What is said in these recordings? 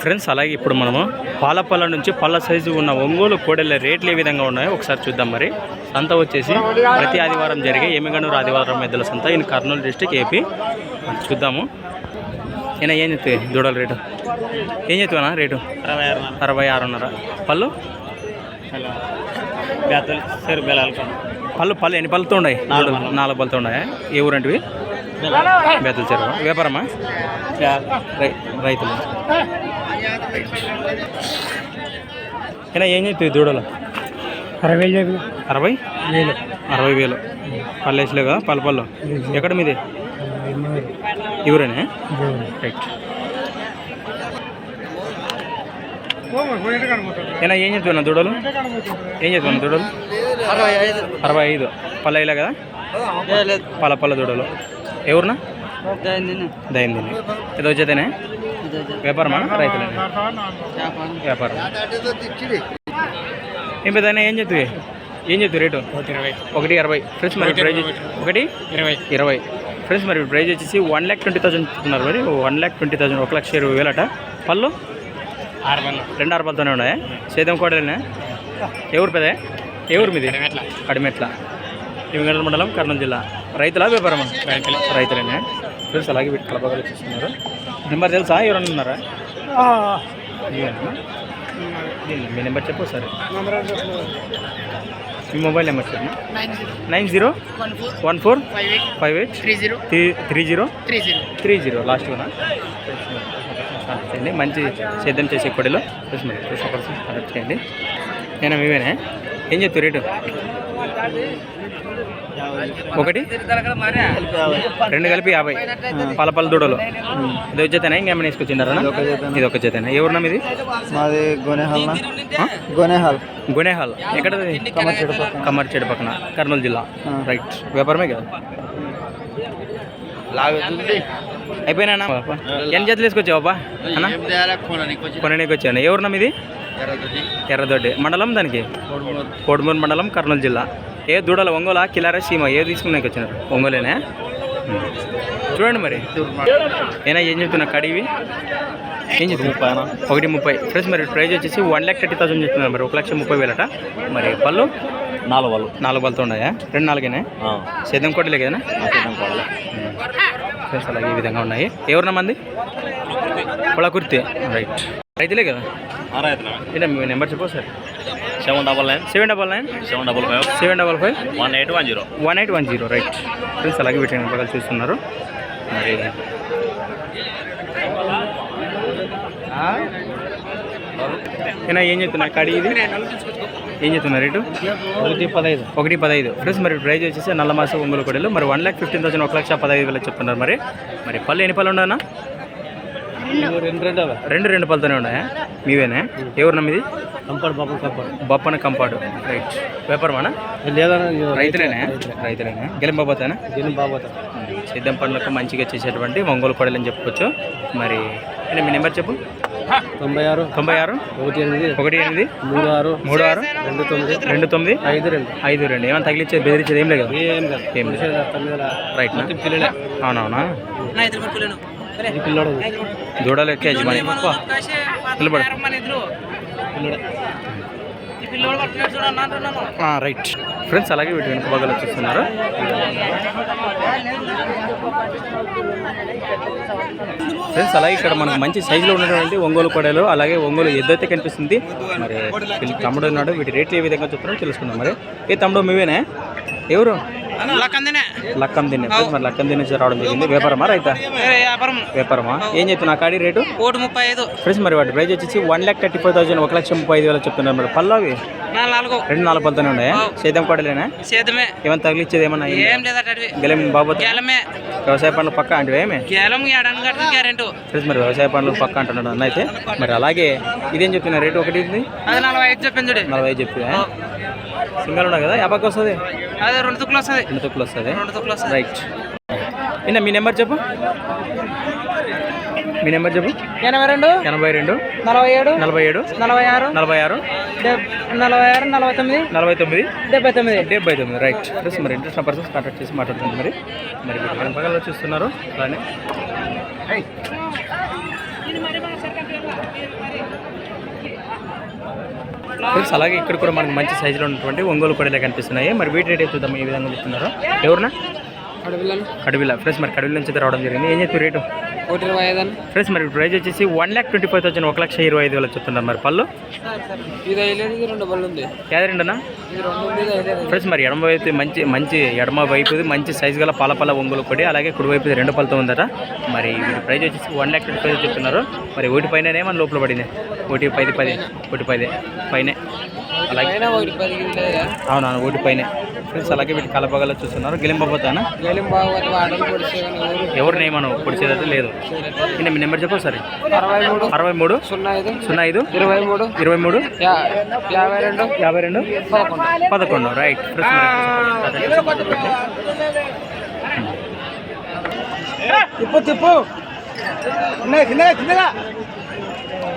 Friends అలాగే ఇప్పుడు మనము పాలపల్ల నుంచి పళ్ళ సైజు ఉన్న ఒంగోలు కోడెల రేట్లు ఏ విధంగా ఉన్నాయో ఒకసారి చూద్దాం మరి. సంత వచ్చేసి ప్రతి ఆదివారం జరిగే ఎమ్మిగనూరు ఆదివారం ఎద్దుల సంత ఈయన కర్నూలు డిస్టిక్ ఏపీ. చూద్దాము. ఈయన ఏం చెప్తాయి దూడల రేటు? ఏం చెప్తావా రేటు? అరవై ఆరు అరవై ఆరున్నర పళ్ళు పళ్ళు పళ్ళు ఎన్ని పళ్ళతో ఉన్నాయి? నాలుగు. నాలుగు పళ్ళతో ఉన్నాయా? ఏ ఊరంటివి? బేతల చెరువు. వ్యాపారమా? రై రైతులు. ఈయన ఏం చెప్తాయి దూడలు? అరవై చెప్పి అరవై? వేలు. అరవై వేలు. పల్లెస్లే కదా పల్ల పళ్ళు ఎక్కడ మీది? ఎవరేనే రైట్. ఏనా ఏం చెప్తున్నా దూడలు? ఏం చెప్తున్నా దూడలు? అరవై ఐదు. అరవై ఐదు. పల్లెలా కదా? లేదు. పల్ల పల్ల దూడలు. ఎవరునా? దయింది ఏదో వచ్చేదేనే? వ్యాపారమా? రైతులేనా? వ్యాపారం. ఏం పెద్దయినా ఏం చెప్తాయి ఏం చెప్తావు రేటు? ఇరవై. ఒకటి అరవై ఫ్రెండ్స్ మరి ప్రైజ్ ఒకటి? ఇరవై. ఇరవై. ఫ్రెండ్స్ మరి ప్రైజ్ వచ్చేసి వన్ ల్యాక్ ట్వంటీ థౌసండ్ చెప్తున్నారు మరి. వన్ ల్యాక్ ట్వంటీ థౌసండ్ ఒక లక్ష ఇరవై వేలట. పళ్ళు? ఆరు రెండు అరపలతోనే ఉన్నాయా? సేదం కోడలేనా? ఎవరు పెద్ద? ఎవరు మీది? ఎట్లా కడిమెట్ల ఇవిగడ మండలం కర్నూలు జిల్లా. రైతులా వ్యాపారమా? రైతులే. రైతులేనే. ఫ్రెండ్స్ అలాగే వీటి కలపగలు చూస్తున్నారు నెంబర్ తెలుసా? ఎవరన్నా ఉన్నారా? మీ నెంబర్ చెప్పు సరే మీ మొబైల్ నెంబర్ చెప్పు. Nine zero. One four. Five eight. Three zero. Three three zero? Three zero. Three zero. Last one చేయండి. మంచి సేద్యం చేసే కొడిలో చూసి చూసి చేయండి. నేను మీవేనే ఏం చెప్తావు రేటు? ఒకటి? రెండు కలిపి యాభై. పాల పాల దూడలు. ఇది వచ్చేతేనా ఇంకేమైనా వేసుకొచ్చిండారా ఇది ఒక చేతేనా? ఏ ఊరినా ఇది? మాది గోనెహాల్ గోనెహాల్. గుణేహాల్ ఎక్కడ కమ్మర్చేడు పక్కన. కర్నూలు జిల్లా. రైట్. వ్యాపారమే కదా? అయిపోయినా ఎన్ని జతలు వేసుకొచ్చావా అన్న? కొనడానికి వచ్చాను. ఏ ఊరినా ఇది? ఎర్రదొడ్డి. మండలం దానికి? కోడుమూరు మండలం కర్నూలు జిల్లా. ఏ దూడల ఒంగోలా కిలారా సీమ ఏ తీసుకున్నాకి వచ్చినారు? ఒంగోలేనా. చూడండి మరి. ఏనా ఏం చెప్తున్నా కడివి ఏం చెప్తున్నా ఒకటి ముప్పై ఫ్రెండ్స్ మరి ప్రైజ్ వచ్చేసి వన్ ల్యాక్ థర్టీ థౌసండ్ చెప్తున్నారు మరి. ఒక లక్ష ముప్పై వేలట. మరి పళ్ళు? నాలుగు వాళ్ళు నాలుగు బలతో ఉన్నాయా? రెండు నాలుగేనా? సేద్యం కోటలే కదా ఫ్రెండ్స్ అలాగే ఈ విధంగా ఉన్నాయి. ఎవరినా మంది పొల కుర్తి రైట్. రైతులే కదా? ఏంటో మీ నెంబర్ చెప్పు sir seven double nine seven double nine seven double five seven double five one eight one zero one eight one zero right friends అలాగే వీటిని నెంబర్లు చూస్తున్నారు. మరి ఏనా ఏం చెప్తున్నా? కడి ఇది? ఏం చెప్తున్నా రేటు? ఒకటి పదహైదు. ఒకటి పదహైదు. ఫ్రెండ్స్ మరి ప్రైజ్ వచ్చేసి నల్ల మాస ఒంగులు కొడలు. మరి వన్ ల్యాక్ ఫిఫ్టీన్ థౌసండ్ ఒక లక్ష పదహైదు వేలు చెప్తున్నారు మరి. మరి పళ్ళు ఎన్ని పళ్ళు ఉన్నాయన్నా రెండు. రెండు రెండు రెండు పళ్ళతోనే ఉన్నాయా? మీవేనా? ఎవరు నమ్మిది? కంపౌండ్ పాపం కంపౌండ్. బొప్పన కంపాడు. రైట్. వ్యాపారమానా? లేదా రైతులేనా? రైతులేనా? గెలింబాబోతానా దీని బాబోతా. సిద్ధం పనులకు మంచిగా చేసేటువంటి ఒంగోలు కొడలు అని చెప్పుకోవచ్చు. మరి మీ నెంబర్ చెప్పు? తొంభై ఆరు తొంభై ఆరు? ఒకటి ఎనిమిది ఒకటి ఎనిమిది? మూడు ఆరు మూడు ఆరు? రెండు తొమ్మిది రెండు తొమ్మిది? ఐదు రెండు. ఐదు రెండు. ఏమైనా తగిలిచ్చేది బెదిరించేది ఏం లేదు ఏం లేదు. రైట్ అవునవునా? దూడలు ఎక్కే యజమాని. రైట్. ఫ్రెండ్స్ అలాగే వీటి వెనుక భాగాలు చూస్తున్నారు ఫ్రెండ్స్ అలాగే ఇక్కడ మనకు మంచి సైజులో ఉన్నటువంటి ఒంగోలు కొడలు అలాగే ఒంగోలు ఎద్దైతే కనిపిస్తుంది. మరి వీళ్ళ తమ్ముడు ఉన్నాడు. వీటి రేట్లు ఏ విధంగా చెప్తున్నారో తెలుసుకుందాం మరి. ఏ తమ్ముడు మీవేనే ఎవరు? లక్కం తినే. మరి లక్కం తినేసి రావడం జరిగింది. వ్యాపారమా రైతా? వ్యాపారం. వ్యాపారమా? ఏం చెప్తున్నా కాడి రేటు? ఒకటి ముప్పై ఐదు ఫ్రెండ్స్ మరి వాటి ప్రైజ్ వచ్చేసి one lakh thirty five thousand ఒక లక్ష ముప్పై ఐదు వేలు చెప్తున్నారు. మరి పళ్ళు అవి నాలుగు. రెండు నాలుగు పళ్ళతోనే ఉన్నాయా? సేద్యం కోడలేనా? సేదమే ఏమైనా తగిలిచ్చేది ఏమన్నా ఏం లేదా అటవి గెలం బాబోతు. గేలమే. వ్యవసాయ పనులు పక్క అంటే ఏమే? గేలం గ్యారెంటీ. ఫ్రెండ్స్ మరి వ్యవసాయ పనులు పక్క అంటున్నాడు అన్న అయితే. మరి అలాగే ఇదేం చెప్తున్నా రేటు ఒకటి నలభై ఐదు చెప్పింది నలభై ఐదు చెప్తున్నా సింగల్ ఉన్నా కదా? యాభైకి వస్తుంది? అది రెండు తుక్కులు వస్తుంది. రెండు తొక్కులు వస్తుంది రెండు తుక్కులు వస్తుంది రైట్ నిన్న మీ నెంబర్ చెప్పు. మీ నెంబర్ చెప్పు. ఎనభై రెండు ఎనభై రెండు నలభై ఏడు నలభై ఏడు నలభై ఆరు నలభై ఆరు నలభై ఆరు నలభై తొమ్మిది నలభై తొమ్మిది డెబ్బై తొమ్మిది. డెబ్బై తొమ్మిది. రైట్ ప్లస్ మరి ఇంట్రెస్ట్ పర్సన్స్ కాంటాక్ట్ చేసి మాట్లాడుతుంది మరి. మరి మీరు పగలలో చూస్తున్నారు. అలానే. ఫ్రెండ్స్ అలాగే ఇక్కడ కూడా మనకి మంచి సైజులో ఉన్నటువంటి ఒంగోలు కొడలే కనిపిస్తున్నాయి. మరి వీటి రేట్ చూద్దాం ఏ విధంగా చెప్తున్నారో? ఎవరునా కడివిల ఫ్రెండ్స్ మరి కడివిల నుంచి అయితే రావడం జరిగింది. ఏం చెప్తారు రేటు? ఒకటి ఇరవై ఐదు అని. ఫ్రెండ్స్ మరి ప్రైస్ వచ్చేసి one lakh twenty five thousand ఒక లక్ష ఇరవై ఐదు వేలకు చెప్తున్నారు మరి పళ్ళు. ఇది రెండు ఉంది. యాది రెండునా? ఫ్రెండ్స్ మరి ఎడమ వైపు మంచి మంచి ఎడమ వైపు మంచి సైజు గల పాల పళ్ళ ఒంగోలు కొడి అలాగే కుడి వైపు రెండు పళ్ళతో ఉందట. మరి వీటి ప్రైస్ వచ్చేసి వన్ ల్యాక్ ట్వంటీ ఫైవ్ చెప్తున్నారు. మరి ఒకటి పైన మన లోపల పడింది. ఒకటి పది పది ఒకటి పది పైనే. అలాగే అవునవును ఒకటి పైనే. ఫ్రెండ్స్ అలాగే వీటి కలపగల చూస్తున్నారు. గెలింపబోతానా ఎవరు? ఏమను పొడిచేదైతే లేదు. ఇంకా మీ నెంబర్ చెప్పు సరే అరవై మూడు అరవై మూడు సున్నా ఐదు. సున్నా ఐదు. ఇరవై మూడు ఇరవై మూడు యాభై రెండు. యాభై రెండు. పదకొండు. పదకొండు. రైట్ తిప్పు తిప్పు.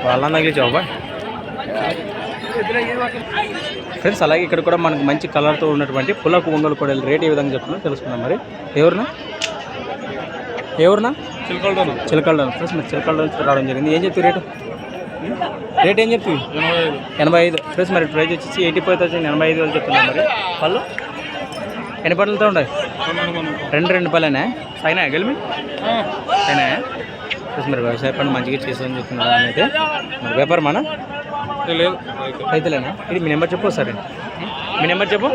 వాళ్ళ తగిలించావా ఫ్రెండ్స్ అలాగే ఇక్కడ కూడా మనకు మంచి కలర్తో ఉన్నటువంటి పులకు ఒంగోలు కూడా రేట్ ఏ విధంగా చెప్తున్నా తెలుసుకుందాం మరి. ఎవరినా? ఎవరినా? చిలకలతోను చిలకల్లోను ఫ్రెండ్స్ మరి చిలకల్లో నుంచి రావడం జరిగింది. ఏం చెప్తుంది రేటు? రేట్ ఏం చెప్తుంది ఎనభై ఐదు. ఎనభై ఐదు. ఫ్రెండ్స్ మరి ప్రైస్ వచ్చేసి ఎయిటీ ఫైవ్ థౌసండ్ ఎనభై ఐదు వేలు చెప్తున్నాం మరి. పళ్ళు? ఎన్ని పళ్ళతో ఉన్నాయి? రెండు రెండు పళ్ళేనా? అయినా గెలిమి? అయినా ఫ్రెండ్స్ మరి వ్యవసాయ పనులు మంచిగా చేసామని చెప్తున్నారు అయితే. మరి వ్యాపారమానా లేదు రైతులేనా? ఇది మీ నెంబర్ చెప్పు సరే మీ నెంబర్ చెప్పు.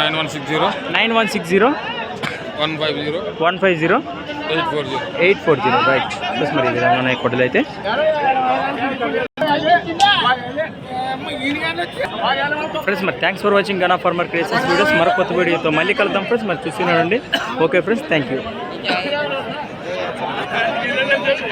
Nine one six zero. Nine one six zero. One five zero. One five zero. Eight four zero right plus మరి ఈ విధంగా ఉన్నాయి కొడ్డలు అయితే ఫ్రెండ్స్ మరి thanks for watching Gana farmer creations videos మరొక కొత్త వీడియోతో మళ్ళీ కలుద్దాం ఫ్రెండ్స్ మరి చూస్తున్నారండి ఓకే ఫ్రెండ్స్ థ్యాంక్ యూ